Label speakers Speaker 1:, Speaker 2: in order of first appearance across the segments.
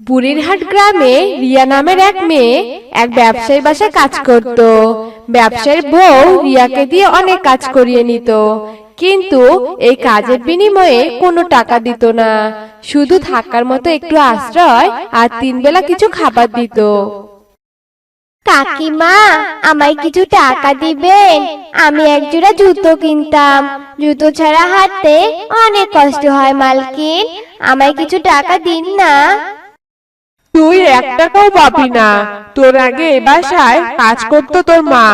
Speaker 1: বুড়িরহাট গ্রামে রিয়া নামের এক মেয়ে এক ব্যবসায়ী বাসায় কাজ করত। ব্যবসায়ীর বউ রিয়াকে দিয়ে অনেক কাজ করিয়ে নিত। কিন্তু এই কাজের বিনিময়ে কোনো টাকা দিত না। শুধু থাকার মতো একটু আশ্রয় আর তিন বেলা কিছু খাবার দিত।
Speaker 2: কাকিমা, আমায় কিছু টাকা দিবেন? আমি একজোড়া জুতো কিনতাম। জুতো ছাড়া হাঁটতে অনেক কষ্ট হয়, মালকিন। আমায় কিছু টাকা দিন না।
Speaker 3: তুই এক টাকাও পাবি না। তোর আগে এ বাসায় কাজ করতো তোর মা।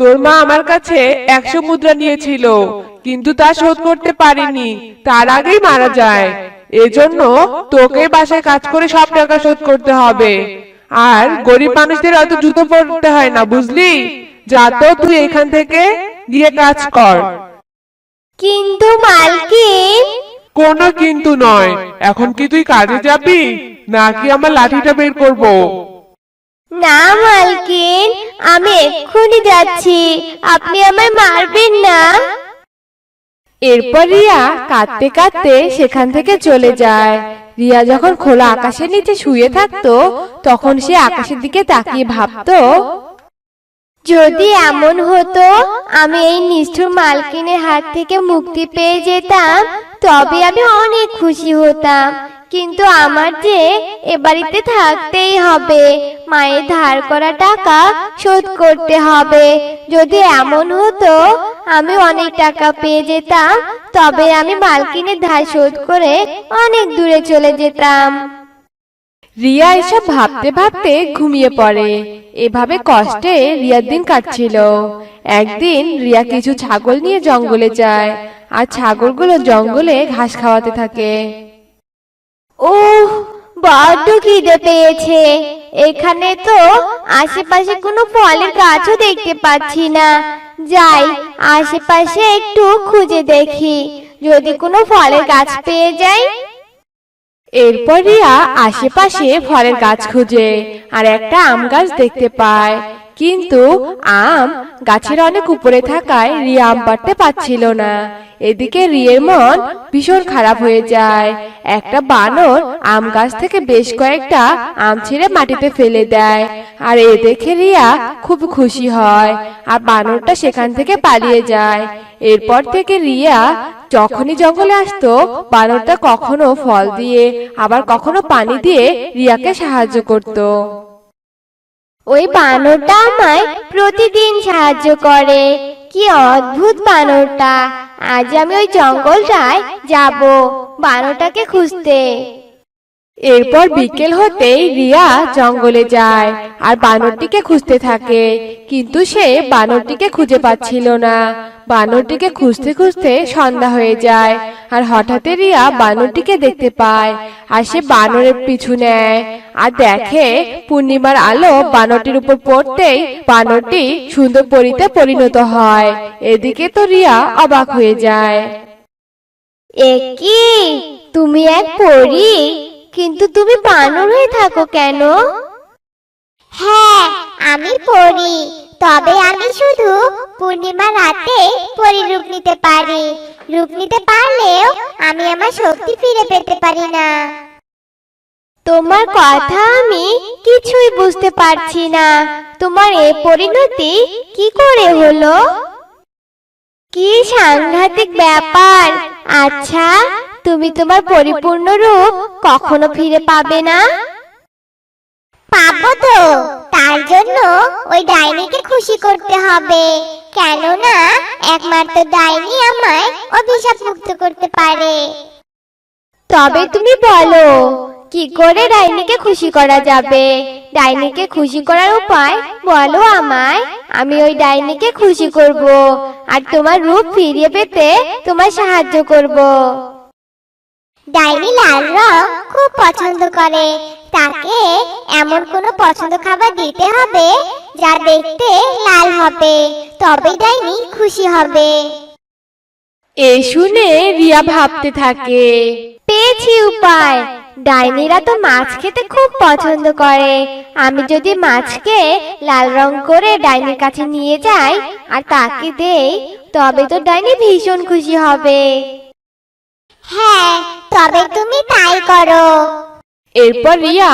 Speaker 3: তোর মা আমার কাছে একশো মুদ্রা নিয়েছিল, কিন্তু তা শোধ করতে পারিনি। তার আগেই মারা যায়। এজন্য তোকে বাসায় কাজ করে সব টাকা শোধ করতে হবে। আর গরিব মানুষদের অত জুতো পরতে হয় না, বুঝলি? যা তো তুই এখান থেকে গিয়ে কাজ কর।
Speaker 2: কিন্তু মালকিন
Speaker 3: কোনো কিন্তু নয়। এখন কি তুই কাজে যাবি? নাকি আমার লাঠিটা বের করব?
Speaker 2: না মালকিন আমি এক্ষুনি যাচ্ছি। আপনি আমায় মারবেন না।
Speaker 1: এরপর রিয়া কাঁদতে কাঁদতে সেখান থেকে চলে যায়। রিয়া যখন খোলা আকাশের নিচে শুয়ে থাকতো তখন সে আকাশের দিকে তাকিয়ে ভাবতো
Speaker 2: যদি এমন হতো আমি এই নিষ্ঠুর মালকিনের হাত থেকে মুক্তি পেয়ে যেতাম তবে আমি অনেক খুশি হতাম। কিন্তু আমার যে এ বাড়িতে থাকতেই হবে, মায়ের ধার করা টাকা শোধ করতে হবে। যদি এমন হতো, আমি অনেক টাকা পেয়ে যেতাম, তবে আমি মালকিনের ধার শোধ করে অনেক দূরে চলে যেতাম।
Speaker 1: রিয়া এসব ভাবতে ভাবতে ঘুমিয়ে পড়ে। এভাবে কষ্টে রিয়ার দিন কাটছিল। একদিন রিয়া কিছু ছাগল নিয়ে জঙ্গলে যায় আর ছাগলগুলো জঙ্গলে ঘাস খাওয়াতে থাকে।
Speaker 2: উহ বড্ড খিদে পেয়েছে। এখানে তো আশেপাশে কোনো ফলের গাছও দেখতে পাচ্ছি না। যাই আশেপাশে একটু খুঁজে দেখি। যদি কোনো ফলের গাছ পেয়ে যাই
Speaker 1: এরপর রিয়া আশেপাশে ফলের গাছ খুঁজে আর একটা আম গাছ দেখতে পায়। কিন্তু আম গাছের অনেক উপরে থাকায় রিয়া আম পাড়তে পারছিল না। এদিকে রিয়ের মন ভীষণ খারাপ হয়ে যায়। একটা বানর আম গাছ থেকে বেশ কয়েকটা আম ছিঁড়ে মাটিতে ফেলে দেয়। আর এ দেখে রিয়া খুব খুশি হয় আর বানরটা সেখান থেকে পালিয়ে যায়। এরপর থেকে রিয়া যখনই জঙ্গলে আসতো, বানরটা কখনো ফল দিয়ে, আবার কখনো পানি দিয়ে রিয়াকে সাহায্য করত।
Speaker 2: ওই বানরটা আমায় প্রতিদিন সাহায্য করে। কি অদ্ভুত বানরটা। আজ আমি ওই জঙ্গলটায় যাব, বানরটাকে খুঁজতে।
Speaker 1: এরপর বিকেল হতেই রিয়া জঙ্গলে যায় আর বানরটিকে খুঁজতে থাকে। কিন্তু সে বানরটিকে খুঁজে পাচ্ছিল না। বানরটিকে খুঁজতে খুঁজতে সন্ধ্যা হয়ে যায় আর হঠাৎ রিয়া বানরটিকে দেখতে পায় আর সে বানরের পিছু নেয়। আর দেখে পূর্ণিমার আলো বানরটির উপর পড়তেই বানরটি সুন্দর পরিতে পরিণত হয়। এদিকে তো রিয়া অবাক হয়ে যায়।
Speaker 2: এ কি তুমি এক পরী। কিন্তু তুমি বানর হয়ে থাকো কেন?
Speaker 4: হ্যাঁ আমি পড়ি। তবে আমি শুধু পূর্ণিমা রাতে পরি রূপ নিতে পারি। রূপ নিতে পারলেও আমি আমার শক্তি ফিরে পেতে পারি না।
Speaker 2: তোমার কথা আমি কিছুই বুঝতে পারছি না। তোমার এ পরিণতি কি করে হলো? কি সাংঘাতিক ব্যাপার। আচ্ছা তুমি তোমার পরিপূর্ণ রূপ কখনো ফিরে পাবে না?
Speaker 4: পাবো তো। তার জন্য ওই ডাইনিকে খুশি করতে হবে। কেননা একমাত্র ডাইনি আমায় অভিশাপ মুক্ত করতে পারে।
Speaker 2: তবে তুমি বলো, কি করে ডাইনিকে খুশি করা যাবে? ডাইনিকে খুশি করার উপায় বলো আমায়। আমি ওই ডাইনিকে খুশি করব, আর তোমার রূপ ফিরিয়ে পেতে তোমার সাহায্য করব।
Speaker 4: ডাইনি লাল রং খুব পছন্দ করে। তাকে এমন কোনো পছন্দ খাবার দিতে হবে যা দেখতে লাল হবে তবে ডাইনি খুশি হবে।
Speaker 1: এই শুনে রিয়া ভাবতে থাকে।
Speaker 2: পেয়েছি উপায়। ডাইনিরা তো মাছ খেতে খুব পছন্দ করে। আমি যদি মাছকে লাল রং করে ডাইনির কাছে নিয়ে যাই আর তাকে দেই তবে তো ডাইনি ভীষণ খুশি হবে।
Speaker 4: হ্যাঁ তবে তুমি তাই করো।
Speaker 1: এরপর রিয়া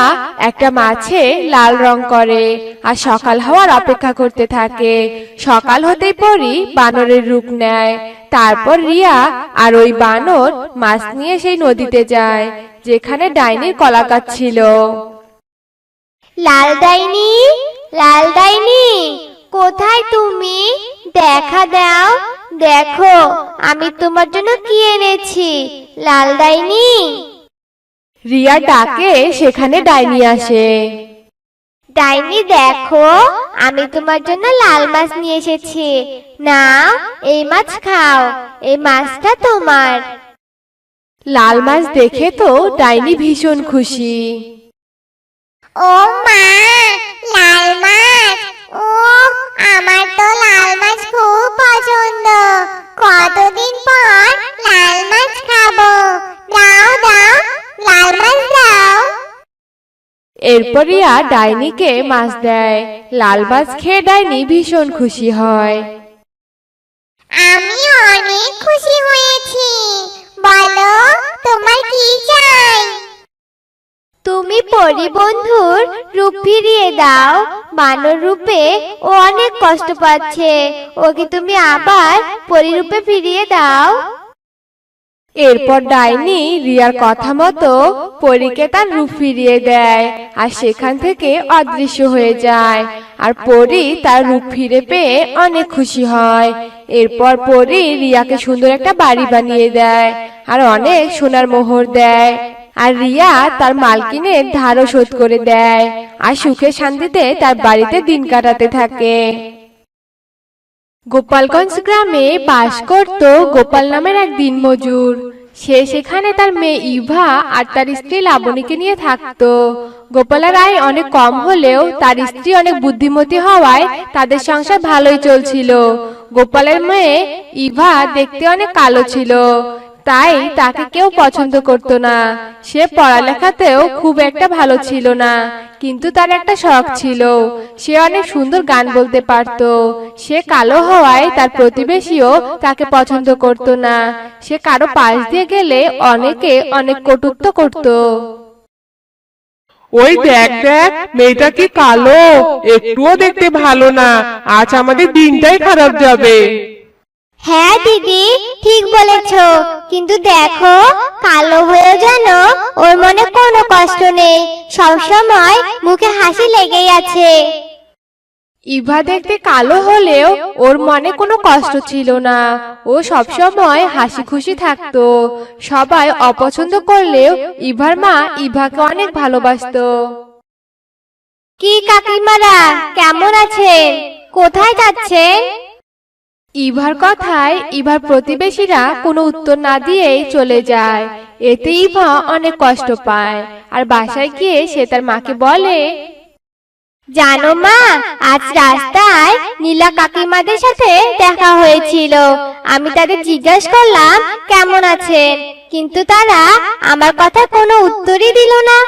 Speaker 1: একটা মাছে লাল রং করে আর সকাল হওয়ার অপেক্ষা করতে থাকে। সকাল হতেই পরই বানরের রূপ নেয়। তারপর রিয়া আর ওই বানর মাছ নিয়ে সেই নদীতে যায় যেখানে ডাইনির কলা গাছ ছিল।
Speaker 2: লাল ডাইনি লাল ডাইনি কোথায় তুমি? দেখা দাও। দেখো আমি তোমার জন্য কি এনেছি? লাল ডাইনি।
Speaker 1: রিয়া ডাকে সেখানে ডাইনি আসে।
Speaker 2: ডাইনি দেখো আমি তোমার জন্য লাল মাছ নিয়ে এসেছি। নাও এই মাছ খাও এই মাছটা তোমার।
Speaker 1: লাল মাছ দেখে তো ডাইনি ভীষণ খুশি।
Speaker 4: ও মা লাল মাছ। আমার তো লাল মাছ খুব পছন্দ। কতদিন পর লাল মাছ খাব। দাও দাও লাল মাছ দাও।
Speaker 1: এরপর রিয়া ডাইনিকে মাছ দেয়। লাল মাছ খেয়ে ডাইনি ভীষণ খুশি হয়।
Speaker 4: আমি অনেক খুশি
Speaker 2: তুমি পরি বন্ধুর রূপ ফিরিয়ে দাও। মানব রূপে ও অনেক কষ্ট পাচ্ছে। ওকে তুমি আবার পরিরূপে ফিরিয়ে দাও।
Speaker 1: এরপর ডাইনি রিয়ার কথা মতো পরীকে তার রূপ ফিরিয়ে দেয় আর সেখান থেকে অদৃশ্য হয়ে যায়। আর পরী তার রূপ ফিরে পেয়ে অনেক খুশি হয়। এরপর পরী রিয়াকে সুন্দর একটা বাড়ি বানিয়ে দেয় আর অনেক সোনার মোহর দেয়। আর রিয়া তার মালকিনের ধারও শোধ করে দেয় আর সুখে শান্তিতে তার বাড়িতে দিন কাটাতে থাকে। গোপালগঞ্জ গ্রামে বাস করত গোপাল নামের এক দিনমজুর সে সেখানে তার মেয়ে ইভা আর তার স্ত্রী লাবণীকে নিয়ে থাকতো। গোপালের আয় অনেক কম হলেও তার স্ত্রী অনেক বুদ্ধিমতী হওয়ায় তাদের সংসার ভালোই চলছিল। গোপালের মেয়ে ইভা দেখতে অনেক কালো ছিল। তাই তাকে কেউ পছন্দ করতো না। সে পড়ালেখাতেও খুব একটা ভালো ছিল না, কিন্তু তার একটা শখ ছিল। সে অনেক সুন্দর গান বলতে পারত। সে কালো হওয়ায় তার প্রতিবেশীও তাকে পছন্দ করত না। সে কারও পাশ দিয়ে গেলে অনেকে অনেক কটুক্ত করত।
Speaker 3: ওই দেখ দেখ, মেয়েটা কি কালো? একটুও দেখতে ভালো না। আজ আমাদের দিনটাই খারাপ যাবে।
Speaker 2: হ্যাঁ দিদি ঠিক বলেছ। কিন্তু দেখো কালো হয়ে যেন ওর মনে কোনো কষ্ট নেই। সবসময় মুখে হাসি লেগেই আছে।
Speaker 1: ইভা দেখতে কালো হলেও ওর মনে কোনো কষ্ট ছিল না। ও সবসময় হাসি খুশি থাকতো। সবাই অপছন্দ করলেও ইভার মা ইভাকে অনেক ভালোবাসতো।
Speaker 2: কি কাকিমারা কেমন আছেন? কোথায় যাচ্ছেন?
Speaker 1: ইভার কথায় ইভার প্রতিবেশীরা কোনো উত্তর না দিয়েই চলে যায়। এতে ইভা অনেক কষ্ট পায় আর বাসায় গিয়ে সে তার মাকে বলে,
Speaker 2: জানো মা, আজ রাস্তায় নীলা কাকিমাদের সাথে দেখা হয়েছিল। আমি তাদের জিজ্ঞাসা করলাম, কেমন আছেন? কিন্তু তারা আমার কথা কোনো উত্তরই দিল না।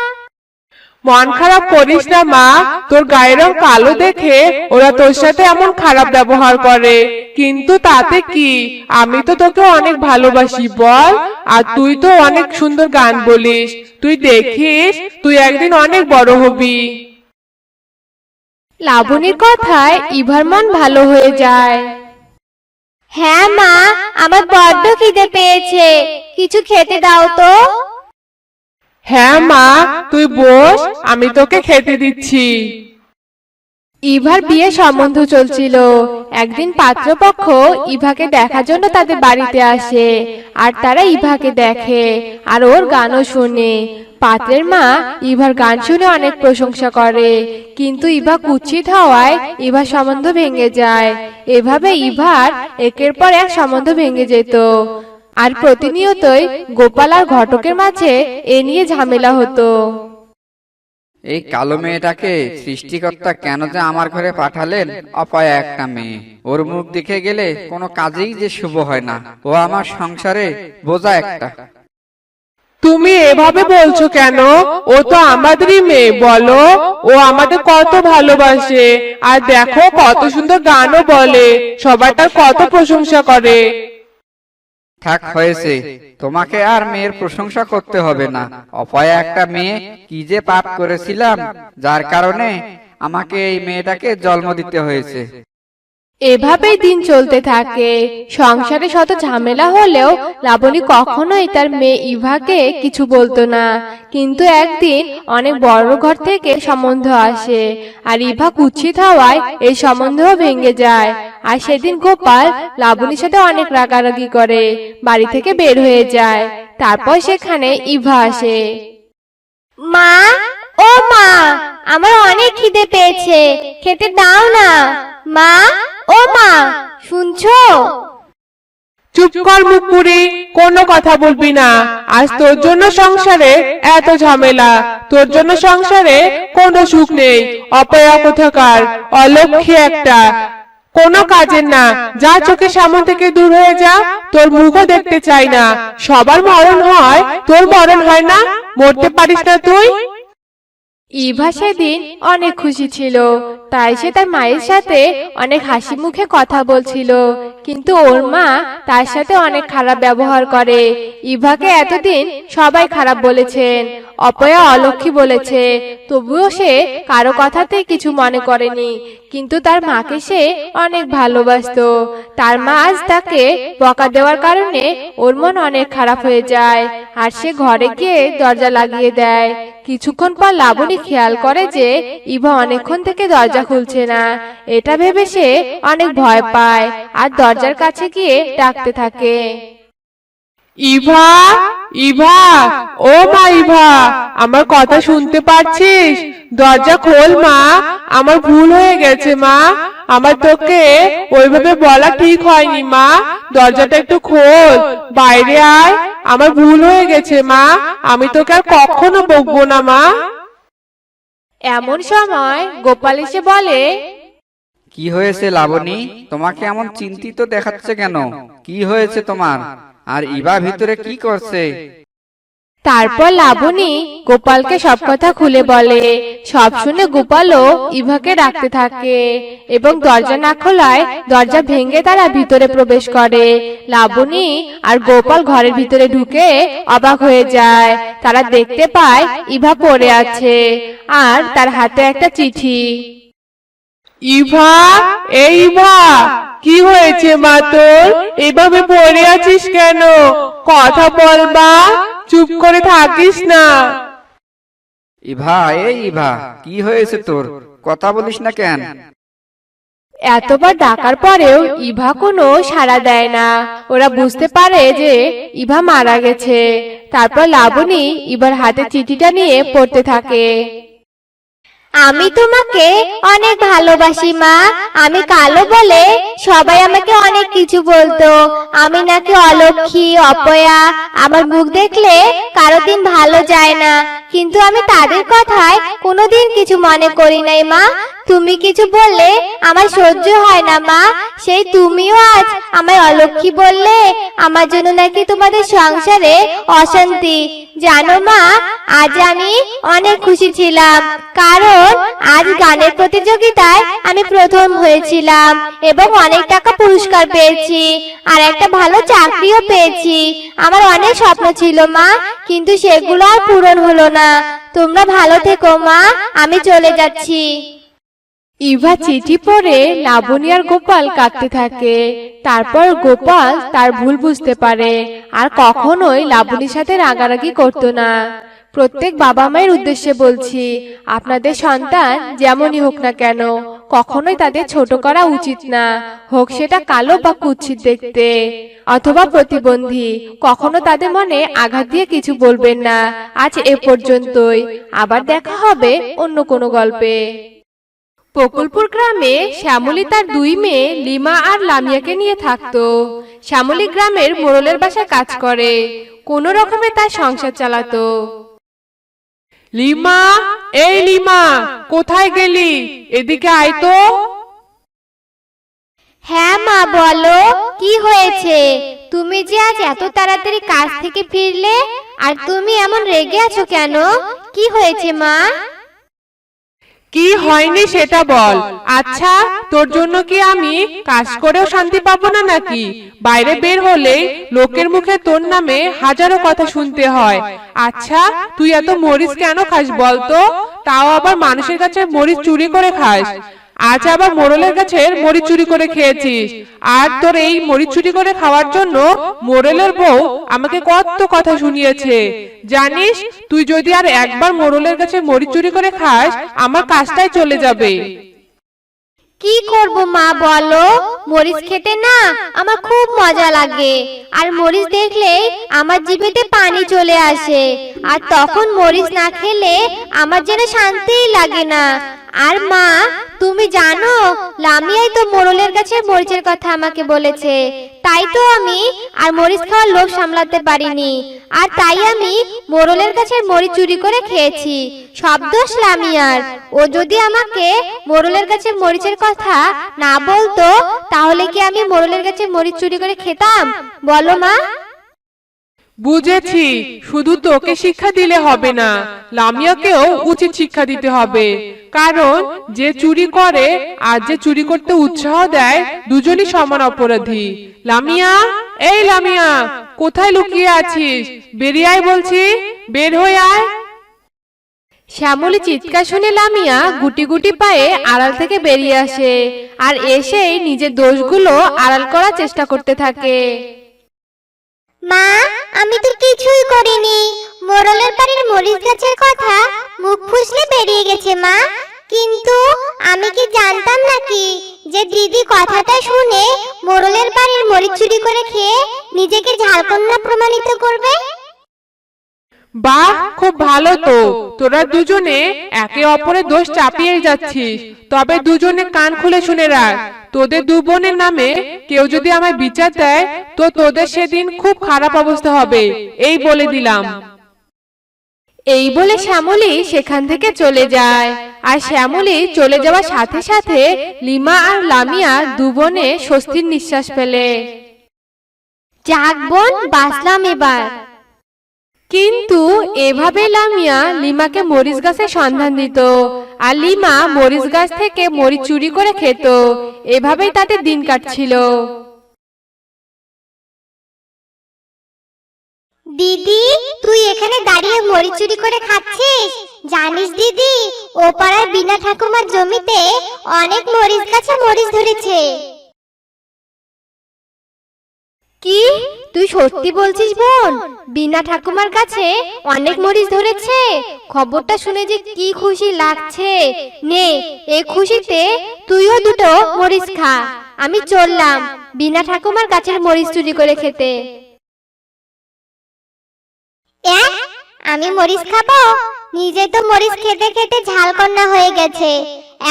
Speaker 3: মন খারাপ করিস না মা। তোর গায়ের রং কালো দেখে ওরা তোর সাথে এমন খারাপ ব্যবহার করে। কিন্তু তাতে কি? আমি তো তোকে অনেক ভালোবাসি বল। আর তুই তো অনেক সুন্দর গান বলিস। তুই দেখিস তুই একদিন অনেক বড় হবি।
Speaker 1: লাবণীর কথায় ইভার মন ভালো হয়ে যায়।
Speaker 2: হ্যাঁ মা। আমার বড্ড খিদে পেয়েছে। কিছু খেতে দাও তো।
Speaker 3: হ্যাঁ মা, তুই বস, আমি তোকে খেতে দিচ্ছি।
Speaker 1: ইভার বিয়ে সম্বন্ধ চলছিল। একদিন পাত্রপক্ষ ইভাকে দেখার জন্য তাদের বাড়িতে আসে, আর তারা ইভাকে দেখে, আর ওর গানও শোনে। পাত্রের মা ইভার গান শুনে অনেক প্রশংসা করে, কিন্তু ইভা কুৎসিত হওয়ায় ইভার সম্বন্ধ ভেঙে যায়। এভাবে ইভার একের পর এক সম্বন্ধ ভেঙে যেত। আর প্রতিনিয়তই গোপাল আর ঘটকের মাঝে এ নিয়ে ঝামেলা হতো।
Speaker 5: এই কালো মেয়েটাকে সৃষ্টিকর্তা কেন যে আমার ঘরে পাঠালেন? অপায় একটা মেয়ে ওর মুখ দেখে গেলে কোনো কাজেই যে শুভ হয় না। ও আমার সংসারে বোঝা একটা।
Speaker 3: তুমি এভাবে বলছো কেন? ও তো আমাদেরই মেয়ে বলো। ও আমাদের কত ভালোবাসে। আর দেখো কত সুন্দর গানও বলে। সবাই তার কত প্রশংসা করে।
Speaker 5: থাক হয়েছে। তোমাকে আর মেয়ের প্রশংসা করতে হবে না। অপয়া একটা মেয়ে কি যে পাপ করেছিলাম যার কারণে আমাকে এই মেয়েটাকে জন্ম দিতে হয়েছে।
Speaker 1: এভাবেই দিন চলতে থাকে। সংসারে শত ঝামেলা হলেও লাবণী কখনোই তার মেয়ে ইভাকে কিছু বলতো না। কিন্তু একদিন অনেক বড় ঘর থেকে সম্বন্ধ আসে আর ইভা কুৎসিত হওয়ায় এই সম্বন্ধও ভেঙে যায়। আর সেদিন গোপাল লাবণীর সাথে অনেক রাগারাগি করে, বাড়ি থেকে বের হয়ে যায়। তারপর সেখানে ইভা আসে।
Speaker 2: মা, ও মা, আমার অনেক খিদে পেয়েছে, খেতে দাও না। মা ও মা শুনছো?
Speaker 3: চুপ কর মুখ পুরি কোনো কথা বলবি না। আজ তোর জন্য সংসারে এত ঝামেলা। তোর জন্য সংসারে কোনো সুখ নেই। অপয়া কোথাকার? অলক্ষী একটা। কোনো কাজের না। যা চোখের সামনে থেকে দূর হয়ে যা তোর মুখও দেখতে চাই না। সবার মরণ হয় তোর মরণ হয় না। মরতে পারিস না তুই?
Speaker 1: ইভা সেদিন অনেক খুশি ছিল। তাই সে তার মায়ের সাথে অনেক হাসি মুখে কথা বলছিল। কিন্তু ওর মা তার সাথে অনেক খারাপ ব্যবহার করে। ইভাকে এতদিন সবাই খারাপ বলেছেন, অপয়া অলক্ষী বলেছে। তবুও সে কারও কথাতে কিছু মনে করেনি, কিন্তু তার মাকে সে অনেক ভালোবাসতো। তার মা আজ তাকে বকা দেওয়ার কারণে ওর মন অনেক খারাপ হয়ে যায়, আর সে ঘরে গিয়ে দরজা লাগিয়ে দেয়। কিছুক্ষণ পর লাবণী খেয়াল করে যে ইভা অনেকক্ষণ থেকে দরজা খুলছে না। এটা ভেবে সে অনেক ভয় পায় আর দরজার কাছে গিয়ে ডাকতে থাকে।
Speaker 3: ইভা ইভা, ও মা ইভা, আমার কথা শুনতে পাচ্ছিস? দরজা খোল মা, আমার ভুল হয়ে গেছে মা। আমার তোকে ওইভাবে বলা ঠিক হয়নি মা। দরজাটা একটু খোল। বাইরে আয়, আমার ভুল হয়ে গেছে মা। আমি তোকে আর কখনো বকবো না মা।
Speaker 1: এমন সময় গোপাল এসে বলে,
Speaker 5: কি হয়েছে লাবণী? তোমাকে এমন চিন্তিত দেখাচ্ছে কেন? কি হয়েছে তোমার? আর ইবা ভিতরে কি করছে?
Speaker 1: তারপর লাবণী গোপালকে সব কথা খুলে বলে সব শুনে গোপালও ইভাকে ডাকতে থাকে এবং দরজা না খোলায় দরজা ভেঙে তারা ভিতরে প্রবেশ করে। লাবণী আর গোপাল ঘরের ভিতরে ঢুকে অবাক হয়ে যায়। তারা দেখতে পায় ইভা পড়ে আছে। আর তার হাতে একটা চিঠি।
Speaker 3: ইভা এই ইভা কি হয়েছে মা তোর? এভাবে পড়ে আছিস কেন? কথা বল মা। চুপ করে থাকিস না।
Speaker 5: ইভা এ ইভা কি হয়েছে তোর? কথা বলিস না কেন?
Speaker 1: এতবার ডাকার পরেও ইভা কোনো সাড়া দেয় না। ওরা বুঝতে পারে যে ইভা মারা গেছে। তারপর লাবণী ইভার হাতে চিঠিটা নিয়ে পড়তে থাকে।
Speaker 2: আমি তোমাকে অনেক ভালোবাসি, মা। আমি কালো বলে সবাই আমাকে অনেক কিছু বলতো। আমি নাকি অলক্ষী, অপয়া। আমার মুখ দেখলে কারও দিন ভালো যায় না। কিন্তু আমি তাদের কথায় কোনোদিন কিছু মনে করি নাই, মা। তুমি কিছু বললে আমার সহ্য হয় না, মা। সেই তুমিও আজ আমায় অলক্ষী বললে আমার জন্য নাকি তোমাদের সংসারে অশান্তি। জানো মা, আজ আমি অনেক খুশি ছিলাম। কারণ আজ গানের প্রতিযোগিতায় আমি প্রথম হয়েছিলাম এবং অনেক টাকা পুরস্কার পেয়েছি আর একটা ভালো চাকরিও পেয়েছি। আমার অনেক স্বপ্ন ছিল মা, কিন্তু সেগুলো আর পূরণ হলো না। তোমরা ভালো থেকো মা, আমি চলে যাচ্ছি।
Speaker 1: ইভা চিঠি পড়ে লাবণী আর গোপাল কাঁদতে থাকে। তারপর গোপাল তার ভুল বুঝতে পারে আর কখনোই লাবণীর সাথে রাগারাগি করতো না। প্রত্যেক বাবা মায়ের উদ্দেশ্যে বলছি, আপনাদের সন্তান যেমনই হোক না কেন, কখনোই তাদের ছোট করা উচিত না, হোক সেটা কালো বা কুৎসিত দেখতে। অথবা প্রতিবন্ধী, কখনো তাদের মনে আঘাত দিয়ে কিছু বলবেন না, আজ এ পর্যন্তই, আবার দেখা হবে অন্য কোনো গল্পে। বকুলপুর গ্রামে শ্যামলী তার দুই মেয়ে লিমা আর লামিয়াকে নিয়ে থাকতো। শ্যামলী গ্রামের মোড়লের বাসায় কাজ করে কোনো রকমে তার সংসার চালাতো।
Speaker 3: লিমা এই লিমা কোথায় গেলি? এদিকে আয় তো।
Speaker 2: হ্যাঁ মা বলো কি হয়েছে? তুমি যে আজ এত তাড়াতাড়ি কাজ থেকে ফিরলে আর তুমি এমন রেগে আছো কেন? কি হয়েছে মা?
Speaker 3: কি হয়নি সেটা বল। আচ্ছা তোর জন্য কি আমি কাজ করেও শান্তি পাবো না নাকি? বাইরে বের হলে লোকের মুখে তোর নামে হাজারো কথা শুনতে হয়। আচ্ছা তুই এত মরিচ কেন খাস বলতো? তাও আবার মানুষের কাছে মরিচ চুরি করে খাস। আজ আবার মোড়লের গাছের মরিচ চুরি করে খেয়েছিস। আর তোর এই মরিচ চুরি করে খাওয়ার জন্য মোড়লের বউ আমাকে কত কথা শুনিয়েছে। জানিস তুই যদি আর একবার মোড়লের কাছে মরিচ চুরি করে খাস আমার কাজটাই চলে যাবে।
Speaker 2: কি করব মা বলো? মরিচ খেতে না আমার খুব মজা লাগে। আর মরিচ দেখলেই আমার জিভেতে পানি চলে আসে। আর তখন মরিচ না খেলে আমার যেন শান্তিই লাগে না। আর মা তুমি জানো লামিয়াই তো মোড়লের কাছে মরিচের কথা আমাকে বলেছে। তাই তো আমি আর মরিচ খাওয়ার লোভ সামলাতে পারিনি। আর তাই আমি মোড়লের কাছে মরিচ চুরি করে খেয়েছি। সব দোষ লামিয়ার। ও যদি আমাকে মোড়লের কাছে মরিচের কথা না বলতো তাহলে কি আমি মোড়লের কাছে মরিচ চুরি করে খেতাম? বলো মা।
Speaker 3: বুঝেছি, শুধু তোকে শিক্ষা দিলে হবে না, লামিয়াকেও উচিত শিক্ষা দিতে হবে। কারণ, যে চুরি করে আর যে চুরি করতে উৎসাহ দেয়, দুজনই সমান অপরাধী। লামিয়া, এই লামিয়া, কোথায় লুকিয়ে আছিস? বেরিয়ে আয় বলছি, বের হয়ে আয়।
Speaker 1: শ্যামলী চিৎকার শুনে লামিয়া গুটি গুটি পায়ে আড়াল থেকে বেরিয়ে আসে, আর এসেই নিজের দোষগুলো আড়াল করার চেষ্টা করতে থাকে।
Speaker 4: মা, আমি তো কিছুই করিনি। মোরলের বাড়ির মরিচ গাছের কথা মুখ ফুসলে বেরিয়ে গেছে মা। কিন্তু আমি কি জানতাম নাকি যে দিদি কথাটা শুনে মোরলের বাড়ির মরিচ চুরি করে খেয়ে নিজেকে ঝাড়কন্যা প্রমাণিত করবে?
Speaker 3: বাহ, খুব ভালো তো। তোরা দুজনে একে অপরের দোষ চাপিয়ে যাচ্ছিস। তবে দুজনে কান খুলে শুনে রাখ। তোদের দু বোনের নামে কেউ যদি আমায় বিচার দেয় তো তোদের সেদিন খুব খারাপ অবস্থা হবে। এই বলে দিলাম।
Speaker 1: এই বলে শ্যামলী সেখান থেকে চলে যায়। আর শ্যামলী চলে যাওয়ার সাথে সাথে লিমা আর লামিয়া দুবনে স্বস্তির নিঃশ্বাস ফেলে।
Speaker 2: যাক বোন বাঁচলাম এবার।
Speaker 1: কিন্তু এভাবে লামিয়া লিমাকে মরিচ গাছের সন্ধান দিত আর লিমা মরিচ গাছ থেকে মরিচ চুরি করে খেত। এভাবেই তাদের দিন কাটছিল।
Speaker 4: দিদি তুই এখানে দাঁড়িয়ে মরিচ চুরি করে খাচ্ছিস? জানিস দিদি ও পাড়ার বিনা ঠাকুমার জমিতে অনেক মরিচ গাছে মরিচ ধরেছে।
Speaker 2: কি? তুই সত্যি বলছিস বোন? বিনা ঠাকুমার কাছে অনেক মরিচ ধরেছে। খবরটা শুনে যে কি খুশি লাগছে। নে এই খুশিতে তুইও দুটো মরিচ খা। আমি চললাম বিনা ঠাকুমার গাছের মরিচ চুরি করে খেতে।
Speaker 4: আমি মরিচ খাব? নিজে তো মরিচ খেতে খেতে ঝালকন্যা হয়ে গেছে।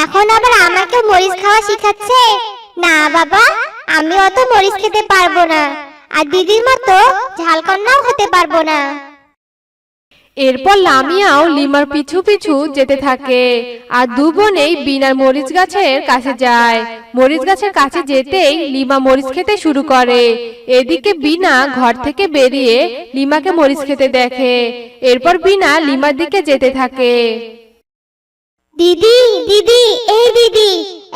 Speaker 4: এখন আবার আমাকে মরিচ খাওয়া শিখাচ্ছে? না বাবা, আমি অত মরিচ খেতে পারব না। আর দিদির মতো ঝালকন্যাও হতে পারব না।
Speaker 1: এরপর লামিয়াও লিমার পিছু পিছু যেতে থাকে। আর দু বোনেই বিনার মরিচ গাছের কাছে যায়। মরিচ গাছের কাছে যেতেই লিমা মরিচ খেতে শুরু করে। এদিকে বিনা ঘর থেকে বেরিয়ে লিমাকে মরিচ খেতে দেখে। এরপর বিনা লিমার দিকে যেতে থাকে।
Speaker 4: দিদি দিদি এই দিদি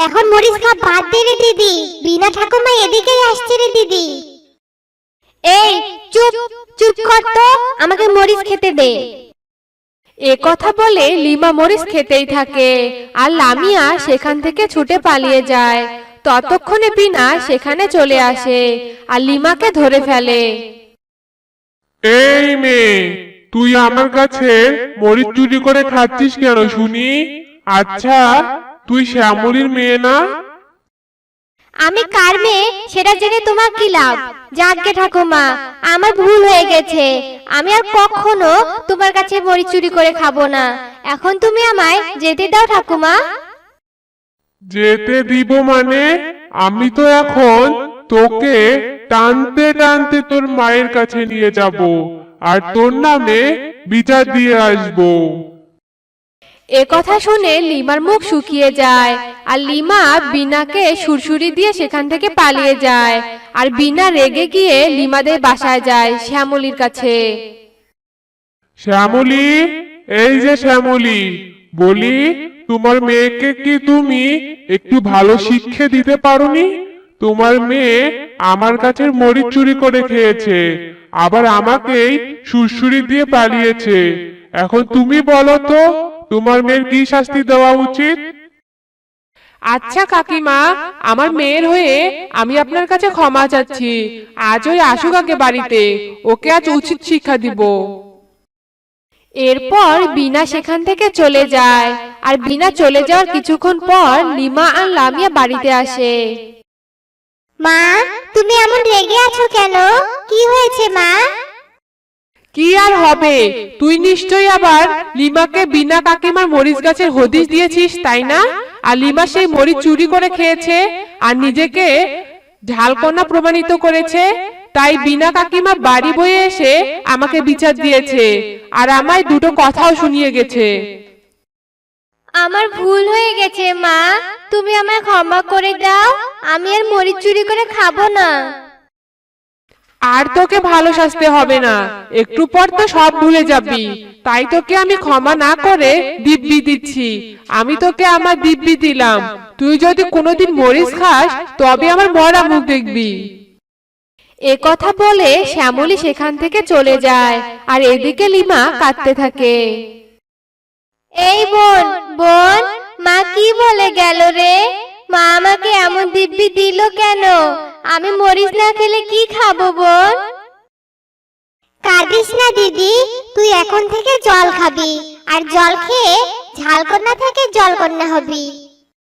Speaker 4: এখন মরিচ খা বাদ দে রে দিদি। বিনা ঠাকুমা এদিকেই আসছে রে দিদি।
Speaker 2: এই চুপ চুপ কর তো আমাকে মরিচ খেতে দে।
Speaker 1: এ কথা বলে লিমা মরিচ খেতেই থাকে। আর লামিয়া সেখান থেকে ছুটে পালিয়ে যায়। ততক্ষণে বিনা সেখানে চলে আসে আর লিমাকে ধরে ফেলে।
Speaker 6: এই মেয়ে তুই আমার কাছে মরিচ চুরি করে খাচ্ছিস কেন শুনি? আচ্ছা তুই শ্যামলির মেয়ে না?
Speaker 2: আমি কার মেয়ে সেটা জেনে তোমার কি লাভ? যাকে ঠাকুমা, আমার ভুল হয়ে গেছে। আমি আর কখনো তোমার কাছে মরিচ চুরি করে খাব না। এখন তুমি আমায় যেতে দাও ঠাকুমা।
Speaker 6: যেতে দিব মানে? আমি তো এখন তোকে টানতে টানতে তোর মায়ের কাছে নিয়ে যাব, আর তোর নামে বিচার দিয়ে আসব।
Speaker 1: এ কথা শুনে লিমার মুখ শুকিয়ে যায়, আর লিমা বিনাকে সুরসুরি দিয়ে সেখান থেকে পালিয়ে যায়, আর বিনা রেগে গিয়ে লিমাদের বাসায় যায় শ্যামলির কাছে।
Speaker 6: শ্যামলি, এই যে শ্যামলি, বলি, তোমার মেয়েকে কি তুমি একটু ভালো শিক্ষা দিতে পারোনি? তোমার মেয়ে আমার কাছে মরিচ চুরি করে খেয়েছে, আবার আমাকেই সুরসুরি দিয়ে পালিয়েছে। এখন তুমি বলো তো তোমার মেয়ের কি শাস্তি দেওয়া উচিত?
Speaker 3: আচ্ছা কাকিমা আমার মেয়ের হয়ে আমি আপনার কাছে ক্ষমা চাচ্ছি। আজ ওই আসুক আগে বাড়িতে ওকে আজ উচিত শিক্ষা দিব।
Speaker 1: এরপর বিনা সেখান থেকে চলে যায়। আর বিনা চলে যাওয়ার কিছুক্ষণ পর লিমা আর লামিয়া বাড়িতে আসে।
Speaker 4: মা তুমি এমন রেগে আছো কেন? কি হয়েছে মা?
Speaker 3: কি আর হবে? তুই নিশ্চয়ই আবার লিমাকে বিনা কাকিমার মরিচ গাছের হদিশ দিয়েছিস, তাই না? আর লিমা সেই মরিচ চুরি করে খেয়েছে আর নিজেকে ঝালকন্যা প্রমাণিত করেছে। তাই বিনা কাকিমা বাড়ি বয়ে এসে আমাকে বিচার দিয়েছে আর আমায় দুটো কথাও শুনিয়ে গেছে।
Speaker 2: আমার ভুল হয়ে গেছে, মা। তুমি আমায় ক্ষমা করে দাও। আমি আর মরিচ চুরি করে খাব না।
Speaker 3: আর তোকে ভালো শাস্তে হবে না। একটু পর তো সব ভুলে যাবি। তাই তোকে আমি ক্ষমা না করে দিব্যি দিচ্ছি। আমি তোকে আমার দিব্যি দিলাম। তুই যদি কোনোদিন মরিস খাস তবে আমার মরা মুখ দেখবি।
Speaker 1: এ কথা বলে শ্যামলী সেখান থেকে চলে যায় আর এদিকে লিমা কাঁদতে থাকে।
Speaker 2: এই বোন বোন মা কি বলে গেল রে? মা আমাকে এমন দিব্যি দিল কেন? আমি মরিচ না খেলে কি খাব বোন
Speaker 4: কাঁদিস না দিদি, তুই এখন থেকে জল খাবি, আর জল খেয়ে ঝালকন্যা থেকে জলকন্যা হবি।